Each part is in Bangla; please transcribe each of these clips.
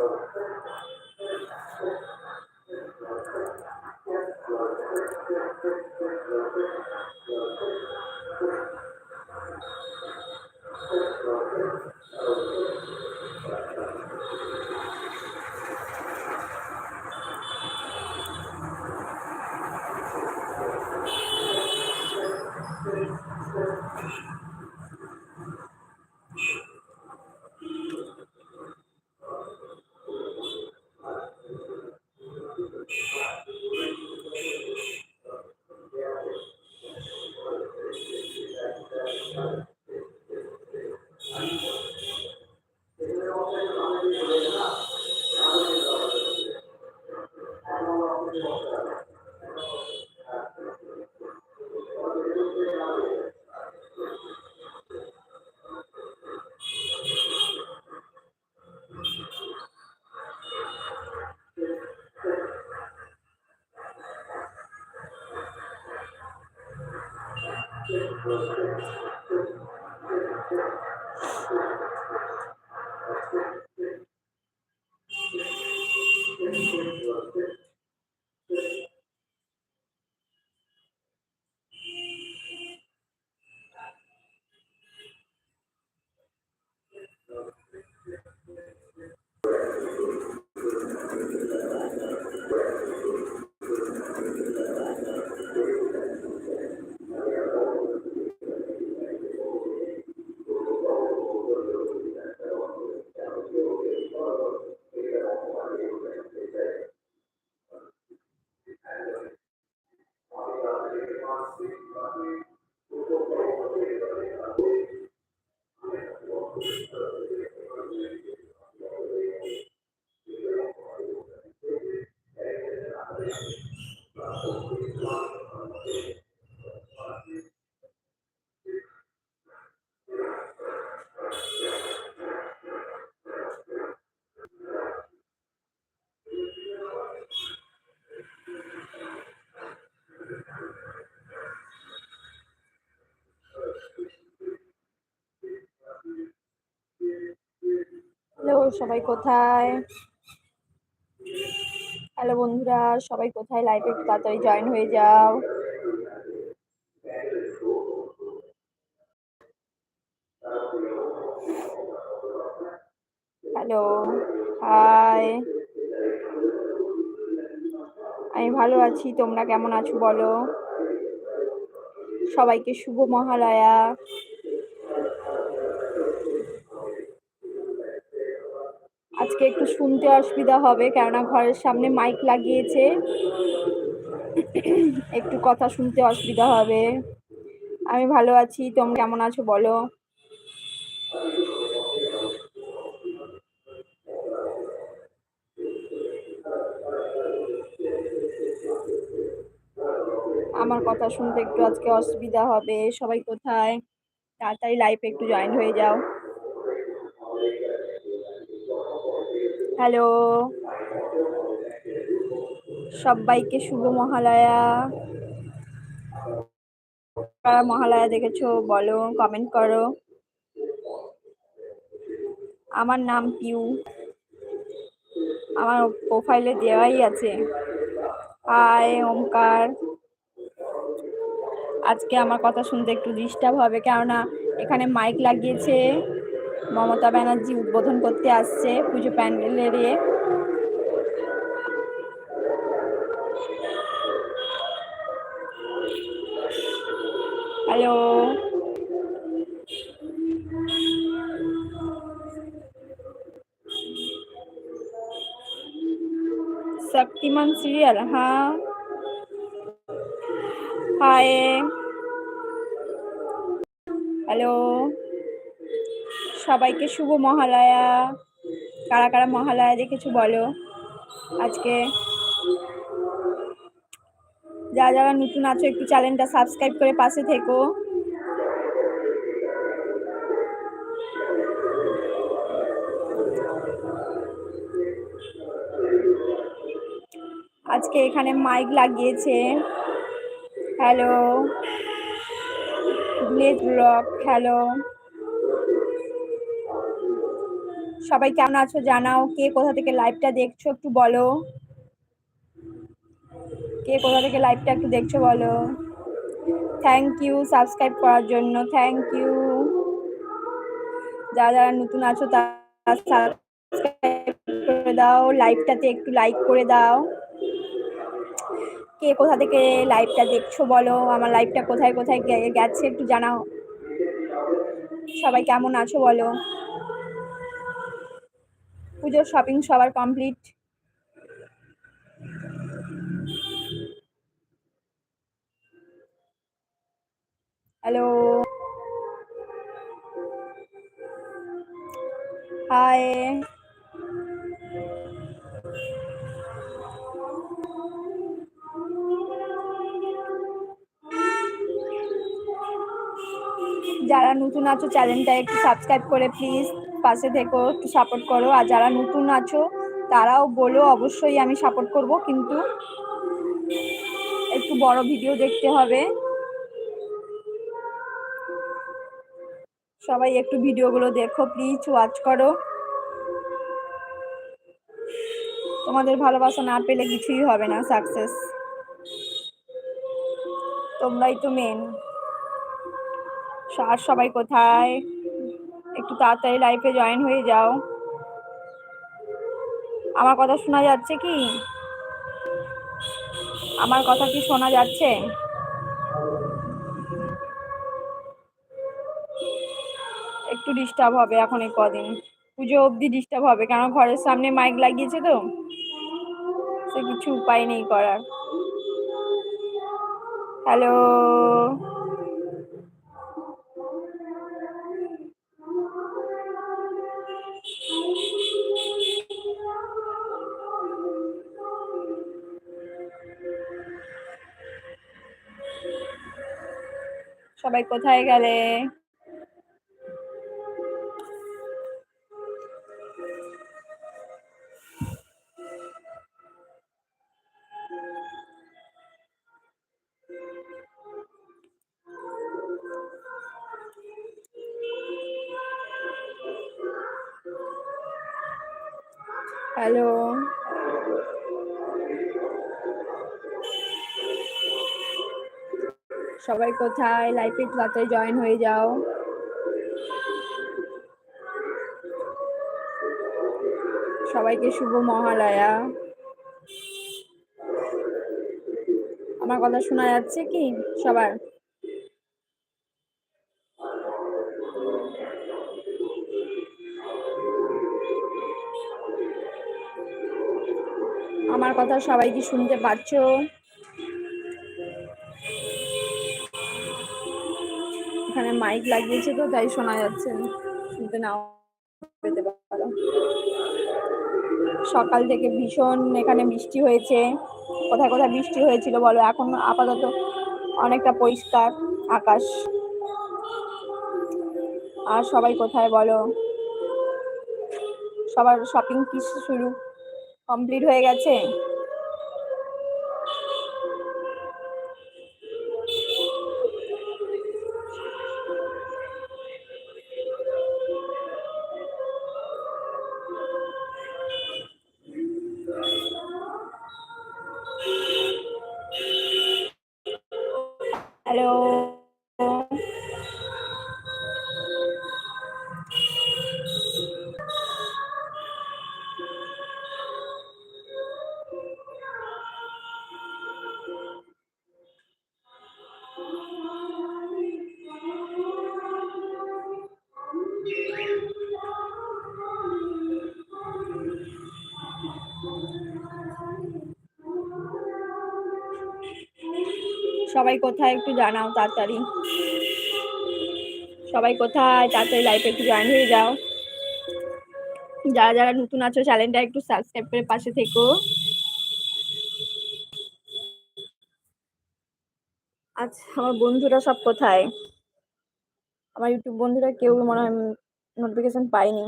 brother. সবাই কোথায়? হ্যালো বন্ধুরা, সবাই কোথায় লাইভে একটু তাড়াতাড়ি জয়েন হয়ে যাও। হ্যালো হাই আমি ভালো আছি, তোমরা কেমন আছো বলো? সবাইকে শুভ মহালয়া। আজকে একটু শুনতে অসুবিধা হবে, কেননা ঘরের সামনে মাইক লাগিয়েছে। একটু কথা শুনতে অসুবিধা হবে। আমি ভালো আছি, তোমরা কেমন আছো বলো? আমার কথা শুনতে একটু আজকে অসুবিধা হবে। সবাই কোথায়? তাড়াতাড়ি লাইফে একটু জয়েন হয়ে যাও। হ্যালো। সবাইকে শুভ মহালয়া। মহালয়া দেখেছ বলো কমেন্ট করো। আমার নাম পিউ। আমার প্রোফাইলে দেওয়াই আছে। হাই, ওমকার। আজকে আমার কথা শুনতে একটু ডিস্টার্ব হবে, কেননা এখানে মাইক লাগিয়েছে। মমতা ব্যানার্জি উদ্বোধন করতে আসছে পুজো প্যান্ডেলের ইয়ে হ্যালো শক্তিমান সিরিয়াল হ্যাঁ হাই হ্যালো সবাইকে শুভ মহালয়া। কারা কারা মহালয়া দেখেছ বলো? আজকে যারা যারা নতুন আছো, একটু চ্যানেলটা সাবস্ক্রাইব করে পাশে থেকো। আজকে এখানে মাইক লাগিয়েছে। হ্যালো ভিলেজ ব্লগ হ্যালো সবাই কেমন আছো? জানাও কে কোথা থেকে লাইভটা দেখছ একটু বলো। কে কোথা থেকে লাইভটা একটু দেখছ বলো। থ্যাংক ইউ সাবস্ক্রাইব করার জন্য থ্যাংক ইউ যারা যারা নতুন আছো, তারা সাবস্ক্রাইব করে দাও লাইভটাতে একটু লাইক করে দাও। কে কোথা থেকে লাইভটা দেখছ বলো, আমার লাইভটা কোথায় কোথায় গেছে একটু জানাও। সবাই কেমন আছো বলো। পুজোর শপিং সবার কমপ্লিট হ্যালো হাই যারা নতুন আছো চ্যানেলটা একটু সাবস্ক্রাইব করে প্লিজ পাশে থেকো, একটু সাপোর্ট করো। আর যারা নতুন আছো, তারাও বলো, অবশ্যই আমি সাপোর্ট করব। কিন্তু একটু বড় ভিডিও দেখতে হবে। সবাই একটু ভিডিওগুলো দেখো প্লিজ ওয়াচ করো। তোমাদের ভালোবাসা না পেলে কিছুই হবে না সাকসেস তোমরাই তো মেন আর সবাই কোথায়? একটু তাড়াতাড়ি লাইফে জয়েন হয়ে যাও। আমার কথা শোনা যাচ্ছে কি? আমার কথা কি শোনা যাচ্ছে? একটু ডিস্টার্ব হবে এখন এই কদিন। পুজো অবধি ডিস্টার্ব হবে কারণ ঘরের সামনে মাইক লাগিয়েছে তো? সে কিছু উপায় নেই করার। হ্যালো সবাই কোথায় গেলে? হ্যালো সবাই কোথায়? লাইফে তাড়াতাড়ি জয়েন হয়ে যাও? সবাইকে শুভ মহালয়া। আমার কথা শোনা যাচ্ছে কি সবার? আমার কথা সবাই কি শুনতে পাচ্ছ এখানে মাইক লাগিয়েছে তো, তাই শোনা যাচ্ছে শুনতে নাও, পেতে পারো। সকাল থেকে ভীষণ এখানে বৃষ্টি হয়েছে। কোথায় কোথায় বৃষ্টি হয়েছিল বলো? এখন আপাতত অনেকটা পরিষ্কার আকাশ। আর সবাই কোথায় বলো? সবার শপিং কি শুরু কমপ্লিট হয়ে গেছে? হ্যালো সবাই কোথায় একটু জানাও তাড়াতাড়ি। সবাই কোথায়? তাড়াতাড়ি লাইফে একটু জয়েন হয়ে যাও। যারা যারা নতুন আছো চ্যানেলটা একটু সাবস্ক্রাইব করে পাশে থেকো। আচ্ছা আমার বন্ধুরা সব কোথায়? আমার ইউটিউব বন্ধুরা কেউ মনে হয় নোটিফিকেশন পাইনি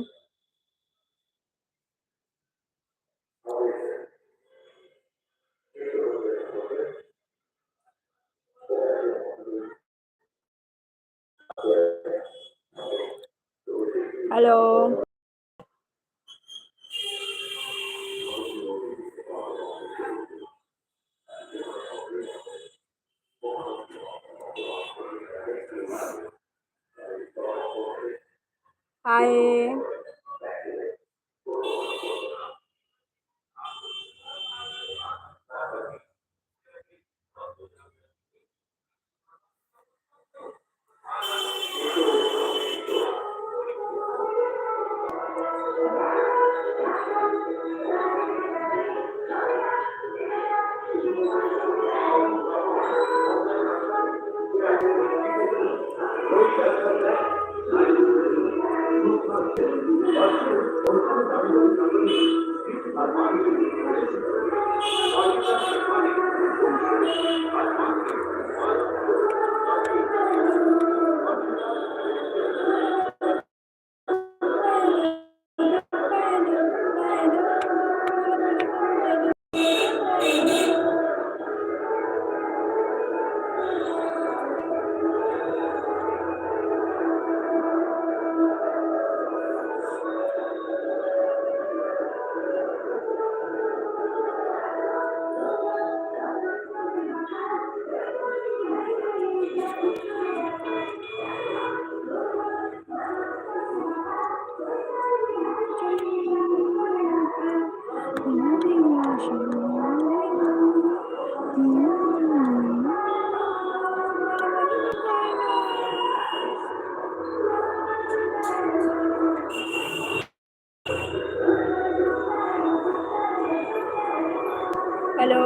হ্যালো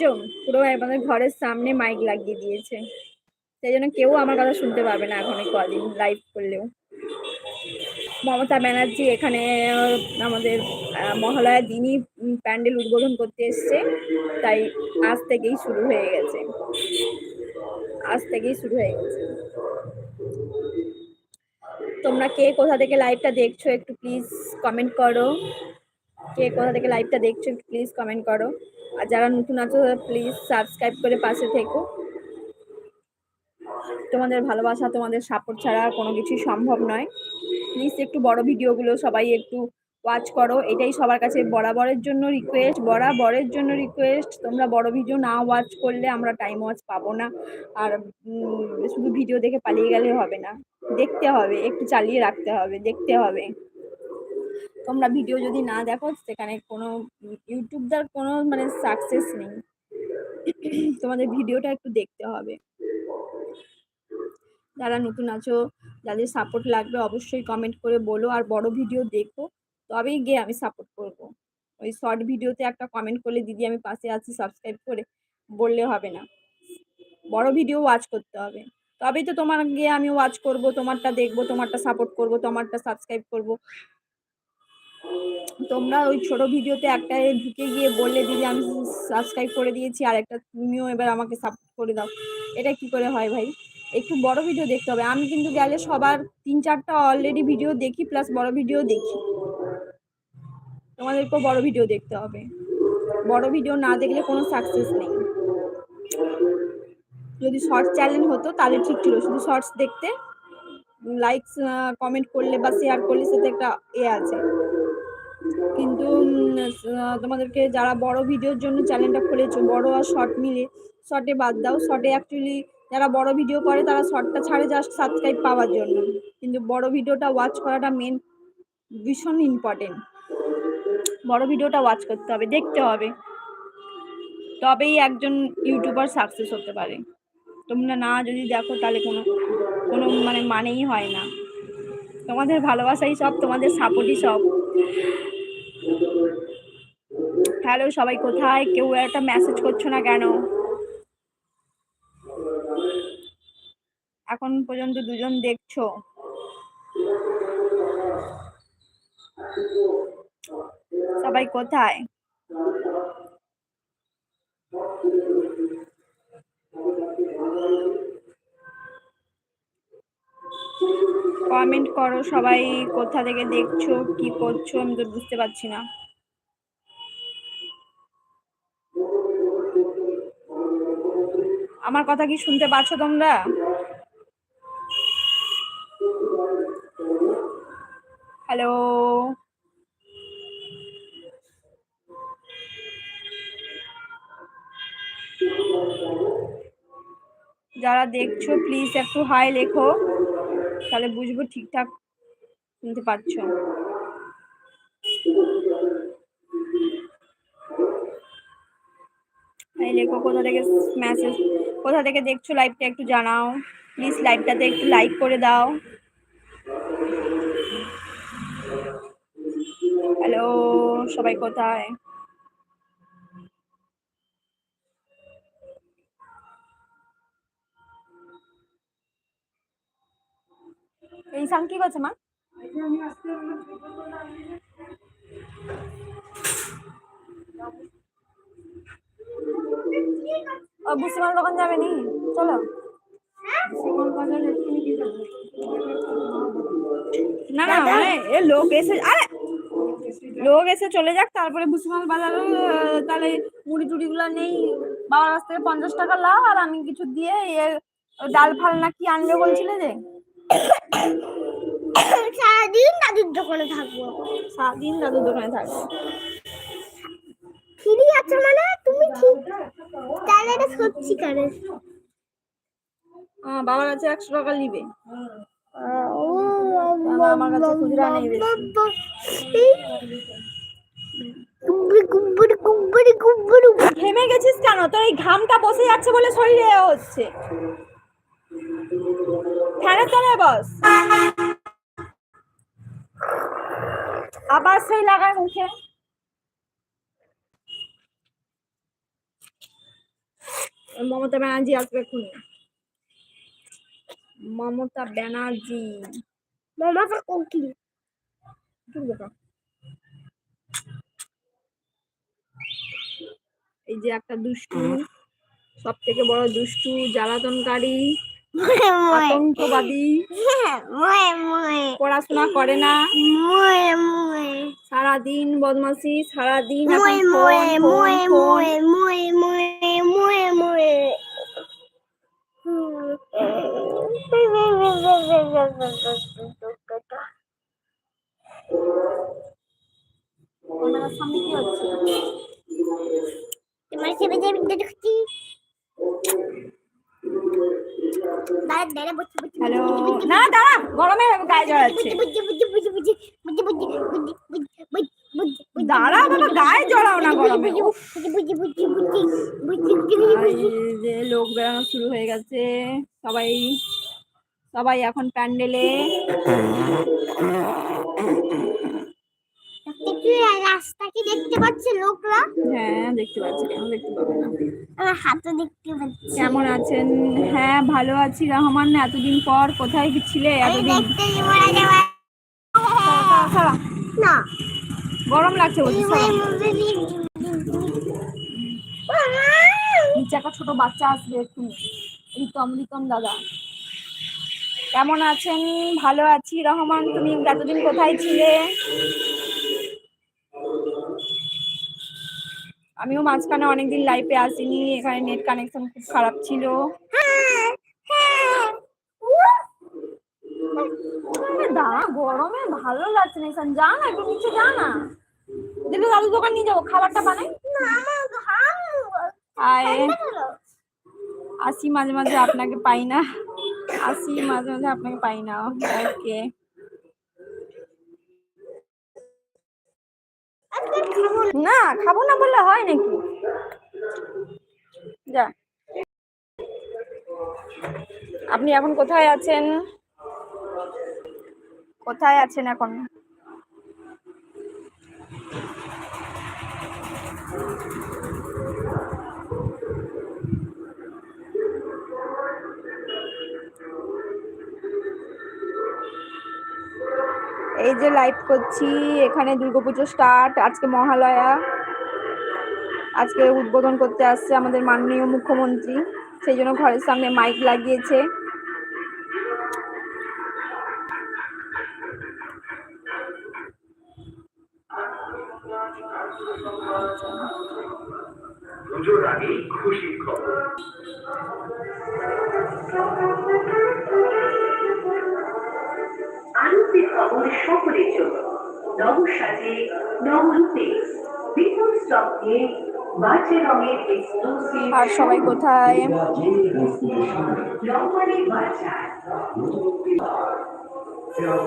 দেখেছ পুরো আমাদের ঘরের সামনে মাইক লাগিয়ে দিয়েছে। সেই জন্য কেউ আমার কথা শুনতে পারবে না এখন কদিন লাইভ করলেও। মমতা ব্যানার্জি এখানে আমাদের আহ, মহালয়ার দিনই প্যান্ডেল উদ্বোধন করতে এসছে তাই আজ থেকেই শুরু হয়ে গেছে। আজ থেকেই শুরু হয়ে গেছে। তোমরা কে কোথা থেকে লাইভটা দেখছ একটু প্লিজ কমেন্ট করো। কে কোথা থেকে লাইভটা দেখছ একটু প্লিজ কমেন্ট করো। আর যারা নতুন আছো প্লিজ সাবস্ক্রাইব করে পাশে থেকো। তোমাদের ভালোবাসা, তোমাদের সাপোর্ট ছাড়া কোনো কিছুই সম্ভব নয়। প্লিজ একটু বড় ভিডিওগুলো সবাই একটু ওয়াচ করো। এটাই সবার কাছে বরাবরের জন্য রিকোয়েস্ট বরাবরের জন্য রিকোয়েস্ট তোমরা বড় ভিডিও না ওয়াচ করলে আমরা টাইম ওয়াচ পাবো না। আর শুধু ভিডিও দেখে পালিয়ে গেলে হবে না। দেখতে হবে, একটু চালিয়ে রাখতে হবে, দেখতে হবে। তোমরা ভিডিও যদি না দেখো, সেখানে কোনো ইউটিউবদার কোনো মানে সাকসেস নেই। তোমাদের ভিডিওটা একটু দেখতে হবে। যারা নতুন আছো, যাদের সাপোর্ট লাগবে, অবশ্যই কমেন্ট করে বলো। আর বড় ভিডিও দেখো, তবেই গিয়ে আমি সাপোর্ট করব। ওই শর্ট ভিডিওতে একটা কমেন্ট করলে দিদি আমি পাশে আছি সাবস্ক্রাইব করে। বললে হবে না। বড় ভিডিও ওয়াচ করতে হবে। তবেই তো তোমার গিয়ে আমি ওয়াচ করব, তোমারটা দেখব, তোমারটা সাপোর্ট করব, তোমারটা সাবস্ক্রাইব করব। তোমরা ওই ছোট ভিডিওতে একটা ঢুকে গিয়ে বললে দিদি, আমি সাবস্ক্রাইব করে দিয়েছি আর একটা তুমিও এবার আমাকে সাপোর্ট করে দাও। এটা কি করে হয় ভাই? একটু বড় ভিডিও দেখতে হবে। আমি কিন্তু গেলে সবার তিন চারটা অলরেডি ভিডিও দেখি প্লাস বড় ভিডিও দেখি। তোমাদেরকেও বড় ভিডিও দেখতে হবে। বড় ভিডিও না দেখলে কোনো সাকসেস নেই। যদি শর্ট চ্যানেল হতো, তাহলে ঠিক ছিল। শুধু শর্টস দেখতে লাইকস কমেন্ট করলে বা শেয়ার করলে সেটা একটা এ আছে। কিন্তু তোমাদেরকে যারা বড় ভিডিওর জন্য চ্যানেলটা খুলেছো, বড় আর শর্ট মিলে শর্টে বাদ দাও। শর্টে অ্যাকচুয়ালি যারা বড় ভিডিও করে, তারা শর্টটা ছাড়ে জাস্ট সাবস্ক্রাইব পাওয়ার জন্য। কিন্তু বড় ভিডিওটা ওয়াচ করাটা মেন ভীষণ ইম্পর্টেন্ট বড় ভিডিওটা ওয়াচ করতে হবে, দেখতে হবে। তবেই একজন ইউটিউবার সাকসেস হতে পারে। তোমরা না যদি দেখো, তাহলে কোনো কোনো মানে মানেই হয় না। তোমাদের ভালোবাসাই সব, তোমাদের সাপোর্টই সব। হ্যালো সবাই কোথায়? কেউ একটা মেসেজ করছ না কেন? এখন পর্যন্ত দুজন দেখছ। সবাই কোথায়? কমেন্ট করো সবাই কোথা থেকে দেখছ, কি করছ, আমি তো বুঝতে পারছি না। আমার কথা কি শুনতে পাচ্ছ তোমরা? হ্যালো যারা দেখছ প্লিজ একটু হাই লেখো, তাহলে বুঝব ঠিকঠাক শুনতে পাচ্ছ। হাই লেখো কোথা থেকে মেসেজ কোথা থেকে দেখছ লাইভটা একটু জানাও। প্লিজ লাইভটাতে একটু লাইক করে দাও। হ্যালো সবাই কোথায়? সাং কি করছে, মা? ও বুসিমাল দোকান যাবে নি? চলো। না না মানে এ লোক এসে আরে! লোক এসে চলে যাক তারপরে ভুসিমাল বাজার তাহলে মুড়ি টুড়ি গুলা নেই। বাবার কাছ থেকে পঞ্চাশ টাকা লাভ আর আমি কিছু দিয়ে এ ডাল ফাল না কি আনবে বলছিলে যে? সারাদিন দাদুর দোকানে থাকব। সারাদিন দাদুর দোকানে থাকবে। ফ্রি আছে মানে? তুমি ঠিক তাহলে এটা সত্যি করে। বাবার কাছে একশো টাকা নিবে। আমার কাছে খুচরা নেই ঘেমে গেছিস কেন? তোর এই ঘামটা বসে যাচ্ছে বলে শরীরে হচ্ছে। ফ্যানের তলায় বস। আবার সেই লাগায় মুখে। মমতা ব্যানার্জি আসবে এখন মমতা ব্যানার্জি। মমতা কোকিল এই যে একটা দুষ্টু সব থেকে বড় দুষ্টু জ্বালাতনকারী আতঙ্কবাদী। পড়াশোনা করে না। সারাদিন বদমাসি সারাদিন তোমার সামনে কি হচ্ছে? তোমার সামনে না দাঁড়া গরমে গায়ে গায়ে না লোক বেড়ানো শুরু হয়ে গেছে সবাই সবাই এখন প্যান্ডেলে রাস্তা কি দেখতে পাচ্ছে লোকরা? হ্যাঁ দেখতে পাচ্ছি কেন? দেখতে পাবো না। আমার হাতও দেখতে পাচ্ছি। কেমন আছেন? হ্যাঁ ভালো আছি। রহমান এতদিন পর কোথায় ছিলে এতদিন। না। গরম লাগছে বলছি নিচে একটা ছোট বাচ্চা আসবে একটু। রিতম রিতম দাদা। কেমন আছেন? ভালো আছি। রহমান তুমি এতদিন কোথায় ছিলে? আমিও মাঝখানে অনেকদিন লাইফে আসিনি, এখানে নেট কানেকশন খুব খারাপ ছিল। দাঁড়া, গরমে ভালো লাগছে না, এখানে যা না, একটু নিচে যা না। দিলে দাদু দোকান নিয়ে যাব, খাবারটা বানাই। আসি মাঝে মাঝে, আপনাকে পাই না। আসি মাঝে মাঝে, আপনাকে পাই না। ওকে। না খাব না বললে হয় নাকি? যা। আপনি এখন কোথায় আছেন? কোথায় আছেন এখন? এই যে লাইভ করছি, এখানে দুর্গাপুজো স্টার্ট আজকে মহালয়া। আজকে উদ্বোধন করতে আসছে আমাদের মাননীয় মুখ্যমন্ত্রী, সেই জন্য ঘরের সামনে মাইক লাগিয়েছে। খুশির খবর। খবর সকলের জন্য নবসাজে নবরূপে বিপুল স্টক নিয়ে বাজে আর সবাই কোথায়?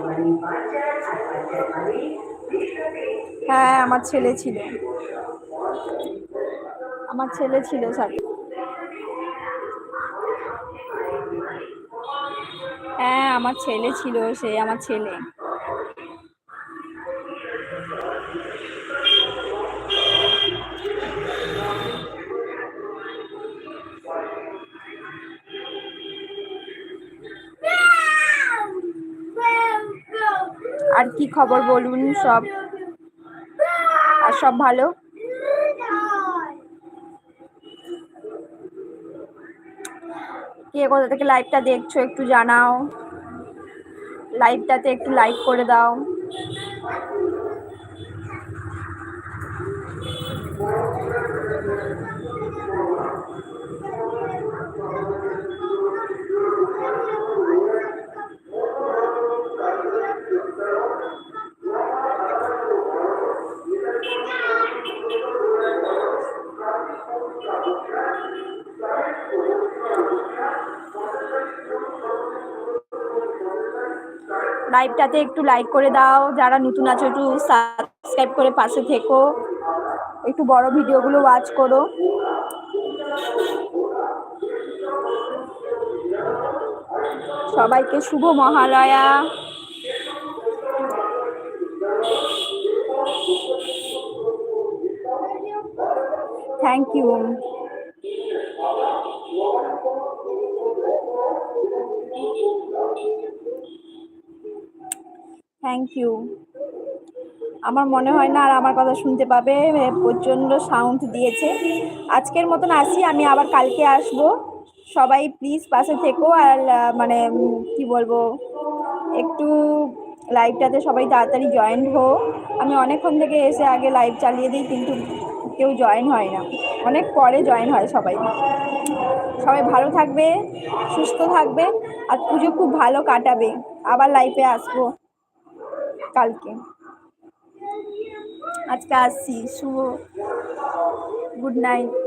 মানে হ্যাঁ আমার ছেলে ছিল। আমার ছেলে ছিল সাথে হ্যাঁ আমার ছেলে ছিল সে আমার ছেলে। আর কি খবর বলুন সব? আর সব ভালো? কে কোথা থেকে লাইভটা দেখছ একটু জানাও। লাইভটাতে একটু লাইক করে দাও। লাইভটাতে একটু লাইক করে দাও। যারা নতুন আছো একটু সাবস্ক্রাইব করে পাশে থেকো। একটু বড় ভিডিওগুলো ওয়াচ করো। সবাইকে শুভ Mahalaya. Thank you thank you আমার মনে হয় না আর আমার কথা শুনতে পাবে প্রচণ্ড সাউন্ড দিয়েছে। আজকের মতন আসি, আমি আবার কালকে আসব। সবাই প্লিজ পাশে থেকো আর মানে কি বলব, একটু লাইভটাতে সবাই তাড়াতাড়ি জয়েন হো আমি অনেকক্ষণ থেকে এসে আগে লাইভ চালিয়ে দিই, কিন্তু কেউ জয়েন হয় না। অনেক পরে জয়েন হয় সবাই। সবাই ভালো থাকবে, সুস্থ থাকবে, আর পুজো খুব ভালো কাটাবে। আবার লাইফে আসব কালকে। আজকে আসছি শুভ গুড নাইট